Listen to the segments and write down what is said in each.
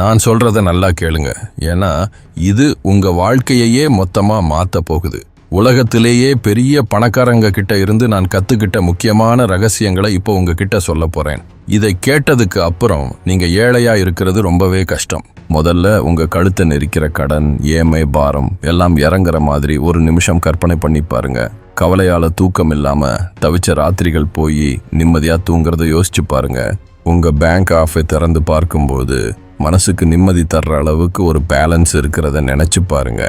நான் சொல்றத நல்லா கேளுங்க. ஏன்னா இது உங்க வாழ்க்கையையே மொத்தமா மாத்த போகுது. உலகத்திலேயே பெரிய பணக்காரங்க கிட்ட இருந்து நான் கத்துக்கிட்ட முக்கியமான ரகசியங்களை இப்போ உங்ககிட்ட சொல்ல போறேன். இதை கேட்டதுக்கு அப்புறம் நீங்க ஏழையா இருக்கிறது ரொம்பவே கஷ்டம். முதல்ல உங்க கழுத்தை நெரிக்கிற கடன் ஏமை பாரம் எல்லாம் இறங்குற மாதிரி ஒரு நிமிஷம் கற்பனை பண்ணி பாருங்க. கவலையால தூக்கம் இல்லாம தவிச்ச ராத்திரிகள் போய் நிம்மதியா தூங்குறத யோசிச்சு பாருங்க. உங்க பேங்க் ஆஃபை திறந்து பார்க்கும்போது மனசுக்கு நிம்மதி தர்ற அளவுக்கு ஒரு பேலன்ஸ் இருக்கிறத நினைச்சு பாருங்க.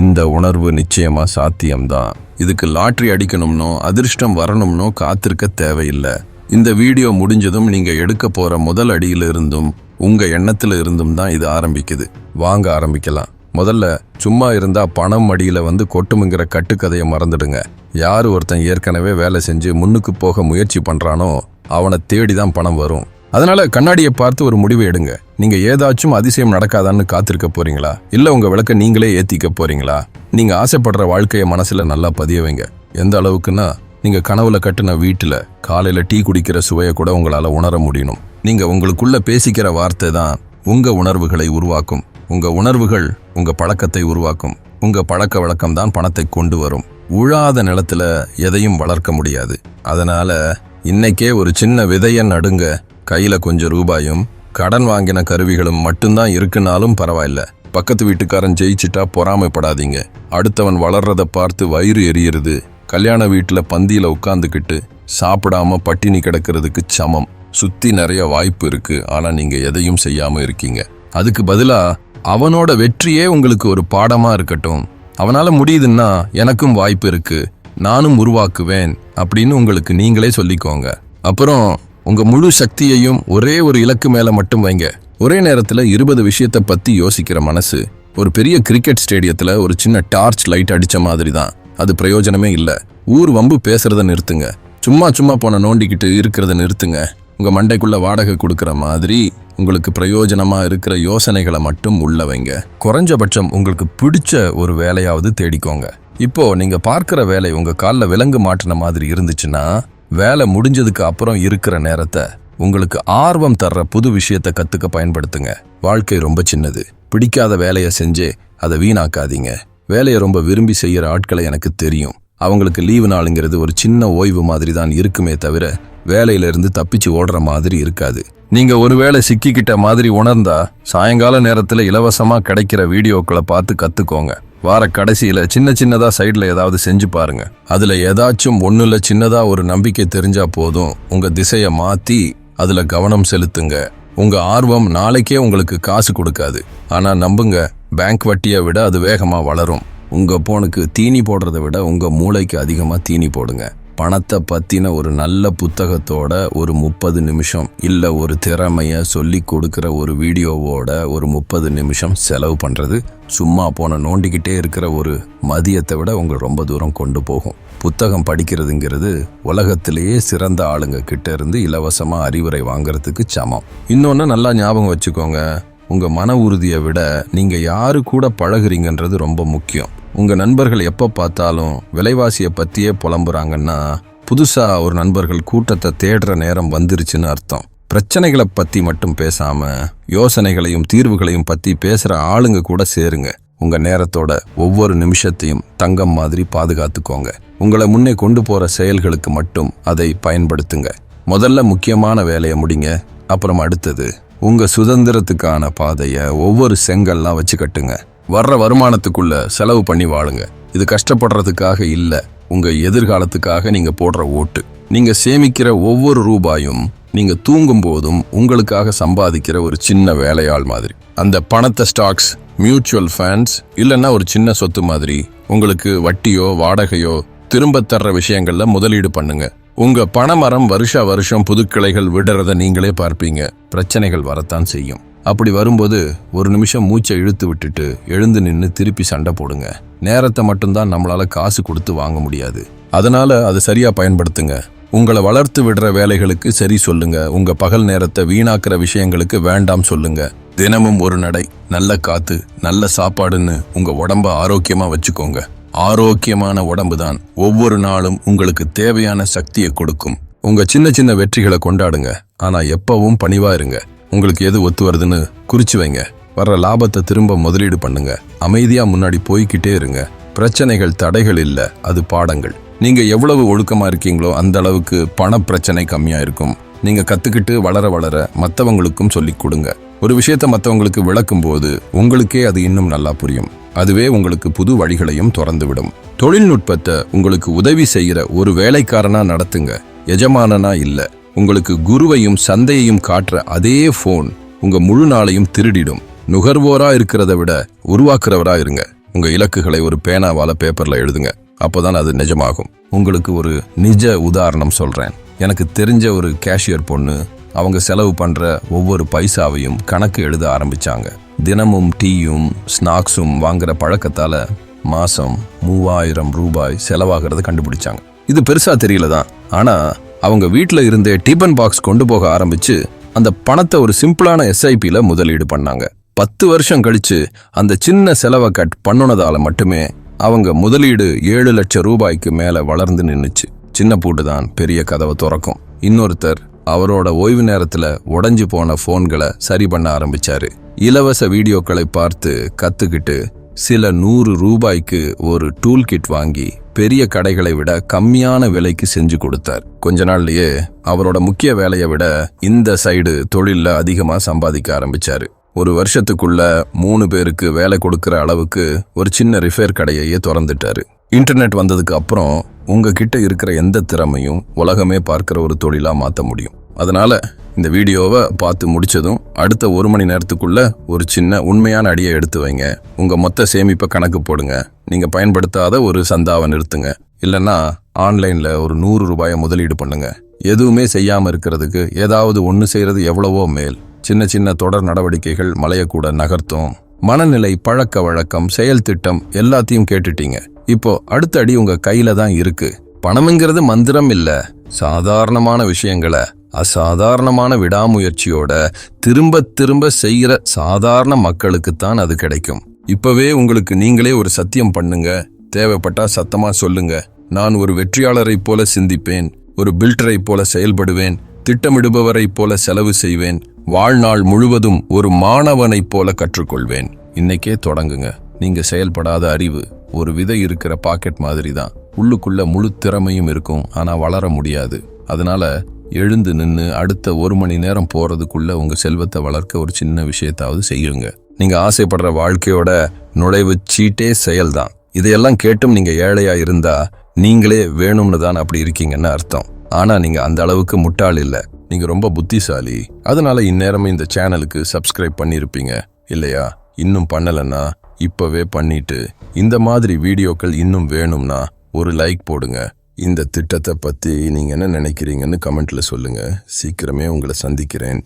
இந்த உணர்வு நிச்சயமா சாத்தியம்தான். இதுக்கு லாட்ரி அடிக்கணும்னோ அதிர்ஷ்டம் வரணும்னோ காத்திருக்க தேவையில்லை. இந்த வீடியோ முடிஞ்சதும் நீங்க எடுக்க போற முதல் அடியில இருந்தும் உங்க எண்ணத்துல இருந்தும் தான் இது ஆரம்பிக்குது. வாங்க ஆரம்பிக்கலாம். முதல்ல சும்மா இருந்தா பணம் அடியில வந்து கொட்டுமுங்கிற கட்டுக்கதையை மறந்துடுங்க. யார் ஒருத்தன் ஏற்கனவே வேலை செஞ்சு முன்னுக்கு போக முயற்சி பண்றானோ அவனை தேடி தான் பணம் வரும். அதனால கண்ணாடியை பார்த்து ஒரு முடிவு எடுங்க. நீங்க ஏதாச்சும் அதிசயம் நடக்காதான்னு காத்திருக்க போறீங்களா? இல்ல உங்க விளக்க நீங்களே ஏத்திக்க போறீங்களா? நீங்க ஆசைப்படுற வாழ்க்கையை மனசுல நல்லா பதிய வைங்க. எந்த அளவுக்குன்னா நீங்க கனவுல கட்டின வீட்டுல காலையில டீ குடிக்கிற சுவையை கூட உங்களால உணர முடியணும். நீங்க உங்களுக்குள்ள பேசிக்கிற வார்த்தை தான் உங்க உணர்வுகளை உருவாக்கும். உங்க உணர்வுகள் உங்க பழக்கத்தை உருவாக்கும். உங்க பழக்க வழக்கம் தான் பணத்தை கொண்டு வரும். உழாத நிலத்துல எதையும் வளர்க்க முடியாது. அதனால இன்னைக்கே ஒரு சின்ன விதைய நடுங்க. கையில கொஞ்சம் ரூபாயும் கடன் வாங்கின கருவிகளும் மட்டும்தான் இருக்குனாலும் பரவாயில்ல. பக்கத்து வீட்டுக்காரன் ஜெயிச்சிட்டா பொறாமைப்படாதீங்க. அடுத்தவன் வளர்றத பார்த்து வயிறு எரியுறது. கல்யாண வீட்டில் பந்தியில் உட்காந்துக்கிட்டு சாப்பிடாம பட்டினி கிடக்கிறதுக்கு சமம். சுத்தி நிறைய வாய்ப்பு இருக்கு. ஆனா நீங்க எதையும் செய்யாம இருக்கீங்க. அதுக்கு பதிலா அவனோட வெற்றியே உங்களுக்கு ஒரு பாடமா இருக்கட்டும். அவனால முடியுதுன்னா எனக்கும் வாய்ப்பு இருக்கு. நானும் உருவாக்குவேன் அப்படின்னு உங்களுக்கு நீங்களே சொல்லிக்கோங்க. அப்புறம் உங்கள் முழு சக்தியையும் ஒரே ஒரு இலக்கு மேலே மட்டும் வைங்க. ஒரே நேரத்தில் இருபது விஷயத்தை பற்றி யோசிக்கிற மனசு ஒரு பெரிய கிரிக்கெட் ஸ்டேடியத்தில் ஒரு சின்ன டார்ச் லைட் அடித்த மாதிரி தான் அது பிரயோஜனமே இல்லை. ஊர் வம்பு பேசுகிறத நிறுத்துங்க. சும்மா சும்மா போன நோண்டிக்கிட்டு இருக்கிறத நிறுத்துங்க. உங்கள் மண்டைக்குள்ளே வாடகை கொடுக்குற மாதிரி உங்களுக்கு பிரயோஜனமாக இருக்கிற யோசனைகளை மட்டும் உள்ள வைங்க. குறைஞ்சபட்சம் உங்களுக்கு பிடிச்ச ஒரு வேலையாவது தேடிக்கோங்க. இப்போ நீங்க பார்க்குற வேலை உங்க கால்ல விலங்கு மாட்டின மாதிரி இருந்துச்சுன்னா வேலை முடிஞ்சதுக்கு அப்புறம் இருக்கிற நேரத்தை உங்களுக்கு ஆர்வம் தர்ற புது விஷயத்தை கத்துக்க பயன்படுத்துங்க. வாழ்க்கை ரொம்ப சின்னது. பிடிக்காத வேலையை செஞ்சே அதை வீணாக்காதீங்க. வேலையை ரொம்ப விரும்பி செய்யற ஆட்களை எனக்கு தெரியும். அவங்களுக்கு லீவு நாளுங்கிறது ஒரு சின்ன ஓய்வு மாதிரி தான் இருக்குமே தவிர வேலையிலிருந்து தப்பிச்சு ஓடுற மாதிரி இருக்காது. நீங்க ஒருவேளை சிக்கிக்கிட்ட மாதிரி உணர்ந்தா சாயங்கால நேரத்துல இலவசமா கிடைக்கிற வீடியோக்களை பார்த்து கத்துக்கோங்க. வார கடைசியில் சின்ன சின்னதாக சைடில் ஏதாவது செஞ்சு பாருங்க. அதில் ஏதாச்சும் ஒன்றில் சின்னதாக ஒரு நம்பிக்கை தெரிஞ்சா போதும். உங்கள் திசையை மாற்றி அதில் கவனம் செலுத்துங்க. உங்கள் ஆர்வம் நாளைக்கே உங்களுக்கு காசு கொடுக்காது. ஆனால் நம்புங்க பேங்க் வட்டியை விட அது வேகமாக வளரும். உங்கள் போனுக்கு தீனி போடுறதை விட உங்கள் மூளைக்கு அதிகமாக தீனி போடுங்க. பணத்தை பற்றின ஒரு நல்ல புத்தகத்தோட ஒரு முப்பது நிமிஷம் இல்லை ஒரு திறமையை சொல்லி கொடுக்குற ஒரு வீடியோவோட ஒரு முப்பது நிமிஷம் செலவு பண்ணுறது சும்மா போன நோண்டிக்கிட்டே இருக்கிற ஒரு மதியத்தை விட உங்களை ரொம்ப தூரம் கொண்டு போகும். புத்தகம் படிக்கிறதுங்கிறது உலகத்திலேயே சிறந்த ஆளுங்க கிட்ட இருந்து இலவசமாக அறிவுரை வாங்குறதுக்கு சமம். இன்னொன்று நல்லா ஞாபகம் வச்சுக்கோங்க உங்கள் மன உறுதியை விட நீங்கள் யாரு கூட பழகுறீங்கன்றது ரொம்ப முக்கியம். உங்கள் நண்பர்கள் எப்போ பார்த்தாலும் விலைவாசியை பற்றியே புலம்புறாங்கன்னா புதுசாக ஒரு நண்பர்கள் கூட்டத்தை தேடுற நேரம் வந்துருச்சுன்னு அர்த்தம். பிரச்சனைகளை பற்றி மட்டும் பேசாமல் யோசனைகளையும் தீர்வுகளையும் பற்றி பேசுகிற ஆளுங்க கூட சேருங்க. உங்கள் நேரத்தோட ஒவ்வொரு நிமிஷத்தையும் தங்கம் மாதிரி பாதுகாத்துக்கோங்க. உங்களை முன்னே கொண்டு போகிற செயல்களுக்கு மட்டும் அதை பயன்படுத்துங்க. முதல்ல முக்கியமான வேலையை முடிங்க. அப்புறம் அடுத்தது உங்கள் சுதந்திரத்துக்கான பாதையை ஒவ்வொரு செங்கல்லாம் வச்சு கட்டுங்க. வர்ற வருமானத்துக்குள்ள செலவு பண்ணி வாழுங்க. இது கஷ்டப்படுறதுக்காக இல்லை. உங்க எதிர்காலத்துக்காக நீங்க போடுற ஓட்டு. நீங்க சேமிக்கிற ஒவ்வொரு ரூபாயும் நீங்க தூங்கும் போதும் உங்களுக்காக சம்பாதிக்கிற ஒரு சின்ன வேலையாள் மாதிரி. அந்த பணத்தை ஸ்டாக்ஸ் மியூச்சுவல் ஃபண்ட்ஸ் இல்லைன்னா ஒரு சின்ன சொத்து மாதிரி உங்களுக்கு வட்டியோ வாடகையோ திரும்ப தர்ற விஷயங்கள்ல முதலீடு பண்ணுங்க. உங்க பணமரம் வருஷா வருஷம் புதுக்கிளைகள் விடுறத நீங்களே பார்ப்பீங்க. பிரச்சனைகள் வரத்தான் செய்யும். அப்படி வரும்போது ஒரு நிமிஷம் மூச்சை இழுத்து விட்டுட்டு எழுந்து நின்று திருப்பி சண்டை போடுங்க. நேரத்தை மட்டும்தான் நம்மளால காசு கொடுத்து வாங்க முடியாது. அதனால அது சரியா பயன்படுத்துங்க. உங்களை வளர்த்து விடுற வேலைகளுக்கு சரி சொல்லுங்க. உங்க பகல் நேரத்தை வீணாக்குற விஷயங்களுக்கு வேண்டாம் சொல்லுங்க. தினமும் ஒரு நடை நல்ல காத்து நல்ல சாப்பாடுன்னு உங்க உடம்ப ஆரோக்கியமா வச்சுக்கோங்க. ஆரோக்கியமான உடம்பு தான் ஒவ்வொரு நாளும் உங்களுக்கு தேவையான சக்தியை கொடுக்கும். உங்க சின்ன சின்ன வெற்றிகளை கொண்டாடுங்க. ஆனா எப்பவும் பணிவா இருங்க. உங்களுக்கு எது ஒத்து வருதுன்னு குறிச்சு வைங்க. வர்ற லாபத்தை திரும்ப முதலீடு பண்ணுங்க. அமைதியா முன்னாடி போய்க்கிட்டே இருங்க. பிரச்சனைகள் தடைகள் இல்லை அது பாடங்கள். நீங்க எவ்வளவு ஒழுக்கமா இருக்கீங்களோ அந்த அளவுக்கு பண பிரச்சனை கம்மியா இருக்கும். நீங்க கத்துக்கிட்டு வளர வளர மற்றவங்களுக்கும் சொல்லிக் கொடுங்க. ஒரு விஷயத்த மற்றவங்களுக்கு விளக்கும் போது உங்களுக்கே அது இன்னும் நல்லா புரியும். அதுவே உங்களுக்கு புது வழிகளையும் திறந்துவிடும். தொழில்நுட்பத்தை உங்களுக்கு உதவி செய்கிற ஒரு வேலைக்காரனா நடத்துங்க. எஜமானனா இல்லை. உங்களுக்கு குருவையும் சந்தையையும் காட்டுற அதே ஃபோன் உங்க முழு நாளையும் திருடிடும். நுகர்வோரா இருக்கிறத விட உருவாக்குறவரா இருங்க. உங்க இலக்குகளை ஒரு பேனாவால பேப்பர்ல எழுதுங்க. அப்போதான் அது நிஜமாகும். உங்களுக்கு ஒரு நிஜ உதாரணம் சொல்றேன். எனக்கு தெரிஞ்ச ஒரு கேஷியர் பொண்ணு அவங்க செலவு பண்ற ஒவ்வொரு பைசாவையும் கணக்கு எழுத ஆரம்பிச்சாங்க. தினமும் டீயும் ஸ்நாக்ஸும் வாங்குற பழக்கத்தால மாசம் மூவாயிரம் ரூபாய் செலவாகிறத கண்டுபிடிச்சாங்க. இது பெருசா தெரியல தான் ஆனா அவங்க வீட்டில் இருந்தே டிபன் பாக்ஸ் கொண்டு போக ஆரம்பிச்சு அந்த பணத்தை ஒரு சிம்பிளான எஸ்ஐபியில் முதலீடு பண்ணாங்க. பத்து வருஷம் கழிச்சு அந்த சின்ன செலவை கட் பண்ணுனதால மட்டுமே அவங்க முதலீடு ஏழு லட்சம் ரூபாய்க்கு மேலே வளர்ந்து நின்றுச்சு சின்ன பூட்டு தான் பெரிய கதவை திறக்கும். இன்னொருத்தர் அவரோட ஓய்வு நேரத்தில் உடஞ்சி போன ஃபோன்களை சரி பண்ண ஆரம்பிச்சாரு. இலவச வீடியோக்களை பார்த்து கத்துக்கிட்டு சில நூறு ரூபாய்க்கு ஒரு டூல் கிட் வாங்கி பெரிய கடைகளை விட கம்மியான விலைக்கு செஞ்சு கொடுத்தார். கொஞ்ச நாள்லயே அவரோட முக்கிய வேலையை விட இந்த சைடு தொழில்ல அதிகமா சம்பாதிக்க ஆரம்பிச்சாரு. ஒரு வருஷத்துக்குள்ள மூணு பேருக்கு வேலை கொடுக்கிற அளவுக்கு ஒரு சின்ன ரிஃபேர் கடையையே திறந்துட்டாரு. இன்டர்நெட் வந்ததுக்கு அப்புறம் உங்ககிட்ட இருக்கிற எந்த திறமையும் உலகமே பார்க்கிற ஒரு தொழிலா மாற்ற முடியும். அதனால இந்த வீடியோவை பார்த்து முடிச்சதும் அடுத்த ஒரு மணி நேரத்துக்குள்ள ஒரு சின்ன உண்மையான அடியை எடுத்து வைங்க. உங்க மொத்த சேமிப்பை கணக்கு போடுங்க. நீங்க பயன்படுத்தாத ஒரு சந்தாவை நிறுத்துங்க. இல்லைன்னா ஆன்லைன்ல ஒரு நூறு ரூபாயை முதலீடு பண்ணுங்க. எதுவுமே செய்யாம இருக்கிறதுக்கு ஏதாவது ஒன்று செய்யறது எவ்வளவோ மேல். சின்ன சின்ன தொடர் நடவடிக்கைகள் மலையக்கூட நகர்த்தும். மனநிலை பழக்க வழக்கம் செயல் திட்டம் எல்லாத்தையும் கேட்டுட்டீங்க. இப்போ அடுத்த அடி உங்க கையில தான் இருக்கு. பணம்ங்கிறது மந்திரம் இல்லை. சாதாரணமான விஷயங்களை அசாதாரணமான விடாமுயற்சியோட திரும்ப திரும்ப செய்கிற சாதாரண மக்களுக்கு தான் அது கிடைக்கும். இப்பவே உங்களுக்கு நீங்களே ஒரு சத்தியம் பண்ணுங்க. தேவைப்பட்டா சத்தமா சொல்லுங்க. நான் ஒரு வெற்றியாளரைப் போல சிந்திப்பேன். ஒரு பில்டரைப் போல செயல்படுவேன். திட்டமிடுபவரைப் போல செலவு செய்வேன். வாழ்நாள் முழுவதும் ஒரு மாணவனைப் போல கற்றுக்கொள்வேன். இன்னைக்கே தொடங்குங்க. நீங்க செயல்படாத அறிவு ஒரு விதை இருக்கிற பாக்கெட் மாதிரி தான் உள்ளுக்குள்ள முழு திறமையும் இருக்கும். ஆனா வளர முடியாது. அதனால எழுந்து நின்று அடுத்த ஒரு மணி நேரம் போகிறதுக்குள்ளே உங்கள் செல்வத்தை வளர்க்க ஒரு சின்ன விஷயத்தாவது செய்யுங்க. நீங்கள் ஆசைப்படுற வாழ்க்கையோட நுழைவு சீட்டே செயல்தான். இதையெல்லாம் கேட்டும் நீங்கள் ஏழையாக இருந்தால் நீங்களே வேணும்னு தான் அப்படி இருக்கீங்கன்னு அர்த்தம். ஆனால் நீங்கள் அந்த அளவுக்கு முட்டாள் இல்லை. நீங்கள் ரொம்ப புத்திசாலி. அதனால் இந்நேரமும் இந்த சேனலுக்கு சப்ஸ்கிரைப் பண்ணியிருப்பீங்க இல்லையா? இன்னும் பண்ணலைன்னா இப்போவே பண்ணிட்டு இந்த மாதிரி வீடியோக்கள் இன்னும் வேணும்னா ஒரு லைக் போடுங்க. இந்த திட்டத்தை பற்றி நீங்கள் என்ன நினைக்கிறீங்கன்னு கமெண்ட்டில் சொல்லுங்கள் சீக்கிரமே உங்களை சந்திக்கிறேன்.